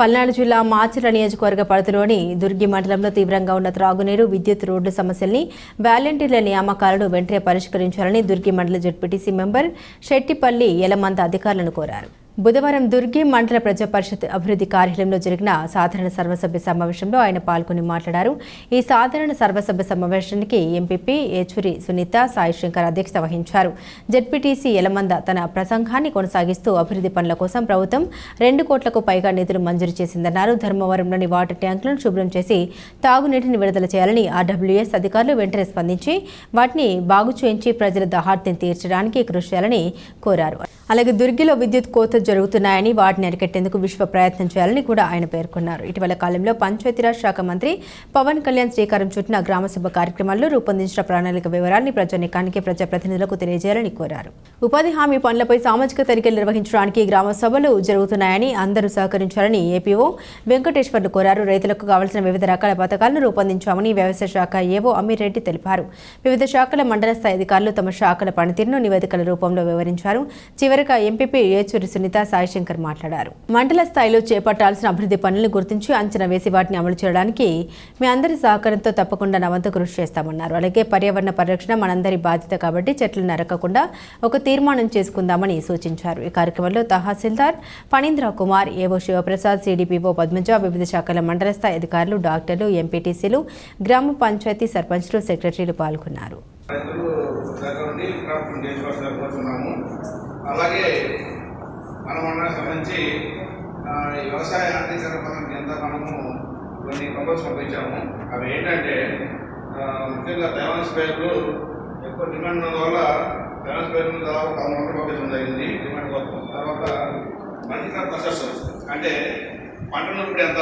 పల్నాడు జిల్లా మాచర్ల నియోజకవర్గ పరిధిలోని దుర్గి మండలంలో తీవ్రంగా ఉన్న త్రాగునీరు విద్యుత్ రోడ్డు సమస్యల్ని వాలంటీర్ల నియామకాలను వెంటనే పరిష్కరించాలని దుర్గి మండల జడ్పీటీసీ మెంబర్ శెట్టిపల్లి యలమంద అధికారులను కోరారు. బుధవారం దుర్గి మండల ప్రజా పరిషత్ అభివృద్ధి కార్యాలయంలో జరిగిన సాధారణ సర్వసభ్య సమావేశంలో ఆయన పాల్గొని మాట్లాడారు. ఈ సాధారణ సర్వసభ్య సమావేశానికి ఎంపీపీ ఏచూరి సునీత సాయి శంకర్ అధ్యక్షత వహించారు. జడ్పీటీసీ యలమంద తన ప్రసంగాన్ని కొనసాగిస్తూ అభివృద్ధి పనుల కోసం ప్రభుత్వం రెండు కోట్లకు పైగా నిధులు మంజూరు చేసిందన్నారు. ధర్మవరంలోని వాటర్ ట్యాంకులను శుభ్రం చేసి తాగునీటిని విడుదల చేయాలని ఆర్డబ్ల్యూఎస్ అధికారులు వెంటనే స్పందించి వాటిని బాగు చేయించి ప్రజల దహార్తిని తీర్చడానికి కృషి చేయాలని కోరారు. అలాగే దుర్గిలో విద్యుత్ కోత జరుగుతున్నాయని వాటిని అరికట్టేందుకు విశ్వ ప్రయత్నం చేయాలని కూడా ఆయన పేర్కొన్నారు. ఇటీవల కాలంలో పంచాయతీరాజ్ శాఖ మంత్రి పవన్ కళ్యాణ్ శ్రీకారం చుట్టిన గ్రామసభ కార్యక్రమాల్లో రూపొందించిన ప్రణాళిక వివరాన్ని ప్రజానికానికి ప్రజాప్రతినిధులకు తెలియజేయాలని కోరారు. ఉపాధి హామీ పనులపై సామాజిక తనిఖీలు నిర్వహించడానికి గ్రామ సభలు జరుగుతున్నాయని అందరూ సహకరించాలని ఏపీఓ వెంకటేశ్వర్లు కోరారు. రైతులకు కావాల్సిన వివిధ రకాల పథకాలను రూపొందించామని వ్యవసాయ శాఖ ఏవో అమీరెడ్డి తెలిపారు. వివిధ శాఖల మండల స్థాయి అధికారులు తమ శాఖల పనితీరును నివేదికల రూపంలో వివరించారు. చివరిగా ఎంపీపీ ఏచూరి సునీత సాయిశంకర్ మాట్లాడారు. మండల స్థాయిలో చేపట్టాల్సిన అభివృద్ధి పనులను గుర్తించి అంచనా వేసి వాటిని అమలు చేయడానికి మీ అందరి సహకారంతో తప్పకుండా నవంత కృషి చేస్తామన్నారు. అలాగే పర్యావరణ పరిరక్షణ మనందరి బాధ్యత కాబట్టి చెట్లు నరకకుండా ఒక తీర్మానం చేసుకుందామని సూచించారు. ఈ కార్యక్రమంలో తహసీల్దార్ ఫణీంద్ర కుమార్ ఏవో శివప్రసాద్ సిడిపిఓ పద్మజ వివిధ శాఖల మండల స్థాయి అధికారులు డాక్టర్లు ఎంపీటీసీలు గ్రామ పంచాయతీ సర్పంచ్లు సెక్రటరీలు పాల్గొన్నారు. అలాగే మనం అన్న సంబంధించి వ్యవసాయ ఆర్థిక పథకం కింద మనము కొన్ని ప్రపోజ్ పంపించాము. అవి ఏంటంటే ముఖ్యంగా తైవాన్ పేర్లు ఎక్కువ డిమాండ్ ఉన్నందువల్ల తైవాన్ పేర్లు దాదాపు పదమూడు వందలు పంపించడం జరిగింది డిమాండ్ కోసం తర్వాత మల్టీ క్రాప్ అంటే పంట ఇప్పుడు ఎంత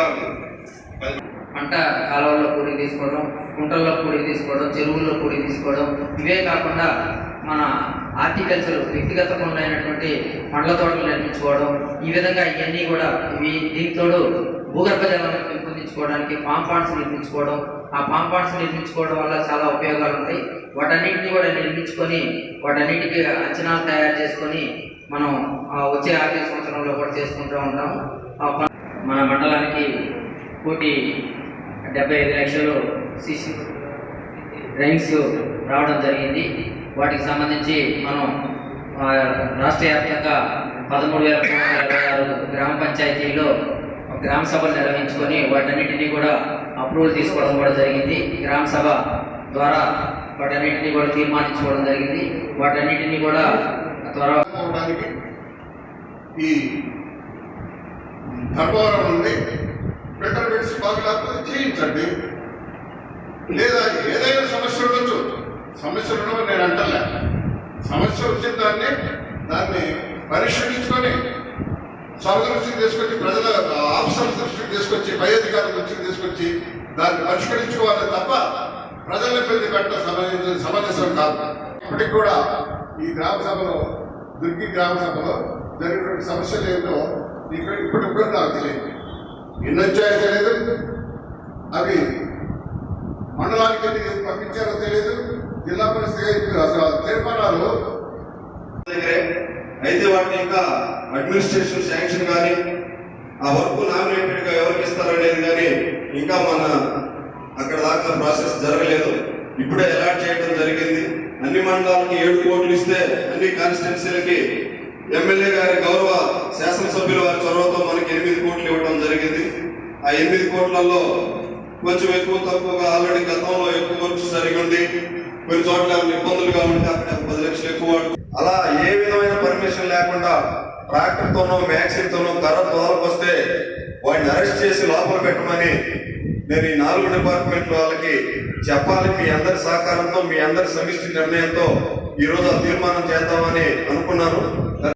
పంట కాలువల్లో కూడి తీసుకోవడం కుంటల్లో కూడి తీసుకోవడం చెరువుల్లో కూడి తీసుకోవడం ఇవే కాకుండా మన ఆర్టికల్చర్ వ్యక్తిగతంగా వ్యక్తిగతమైనటువంటి పండ్ల తోటలు నిర్మించుకోవడం ఈ విధంగా ఇవన్నీ కూడా ఇవి దీంతోడు భూగర్భ జలాలను పెంపొందించుకోవడానికి పామ్ పాండ్స్ నిర్మించుకోవడం. ఆ పామ్ పాండ్స్ నిర్మించుకోవడం వల్ల చాలా ఉపయోగాలు ఉంటాయి వాటన్నిటిని కూడా నిర్మించుకొని వాటన్నిటికీ అంచనాలు తయారు చేసుకొని మనం ఆ, వచ్చే ఆర్థిక సంవత్సరంలో కూడా చేసుకుంటూ ఉంటాము. మన మండలానికి కోటి డెబ్బై ఐదు లక్షలు సిసి డ్రైన్స్ రావడం జరిగింది. వాటికి సంబంధించి మనం రాష్ట్ర వ్యాప్తంగా పదమూడు వేల మూడు వందల ఇరవై ఆరు గ్రామ పంచాయతీలో గ్రామ సభలు నిర్వహించుకొని వాటన్నిటినీ కూడా అప్రూవల్ తీసుకోవడం కూడా జరిగింది. గ్రామ సభ ద్వారా వాటన్నిటినీ కూడా తీర్మానించుకోవడం జరిగింది. వాటన్నిటినీ కూడా త్వరగా ఈ ధర్మవరం నుండి బెటర్ బాగా చేయించండి. లేదా ఏదైనా సమస్యలు ఉండవు నేను అంటలే. సమస్య వచ్చిన దాన్ని దాన్ని పరిష్కరించుకొని సభ దృష్టికి తీసుకొచ్చి ప్రజల ఆఫీసర్ దృష్టికి తీసుకొచ్చి పై అధికారుల దృష్టికి తీసుకొచ్చి దాన్ని పరిష్కరించుకోవాలి తప్ప ప్రజల ఇబ్బంది పెట్ట సమంజసం కాదు. ఇప్పటికి కూడా ఈ గ్రామ సభలో దుర్గి గ్రామ సభలో జరిగినటువంటి సమస్యలు ఏంటో ఇక్కడ ఇప్పటికి కూడా నాకు తెలియదు. ఎన్ని వచ్చాయో తెలియదు. అవి మండలానికి పంపించారో తెలియదు. జిల్లా పరిస్థితి అసలు తీర్మానాలు. దగ్గరే అయితే వాటిని ఇంకా అడ్మినిస్ట్రేషన్ శాంక్షన్ కానీ ఆ వర్క్ నామినేటెడ్గా ఎవరికి ఇస్తారనేది కానీ ఇంకా మన అక్కడ దాకా ప్రాసెస్ జరగలేదు. ఇప్పుడే అలాట్ చేయడం జరిగింది. అన్ని మండలాలకి ఏడు కోట్లు ఇస్తే అన్ని కాన్స్టిట్యున్సీలకి ఎమ్మెల్యే గారి గౌరవ శాసనసభ్యుల వారి చొరవతో మనకి ఎనిమిది కోట్లు ఇవ్వడం జరిగింది. ఆ ఎనిమిది కోట్లలో కొంచెం ఎక్కువ తక్కువగా ఆల్రెడీ గతంలో ఎక్కువ ఖర్చు జరిగింది కొన్ని చోట్ల ఇబ్బందులుగా ఉంటే అక్కడ పది లక్షలు ఎక్కువ అలా ఏ విధమైన పర్మిషన్ లేకుండా ట్రాక్టర్తోనో మ్యాక్సిన్తోనో కర్ర తోలకొస్తే వాడిని అరెస్ట్ చేసి లోపల పెట్టమని నేను ఈ నాలుగు డిపార్ట్మెంట్ వాళ్ళకి చెప్పాలి. మీ అందరి సహకారంతో మీ అందరి సమిష్టి నిర్ణయంతో ఈ రోజు ఆ తీర్మానం చేద్దామని అనుకున్నాను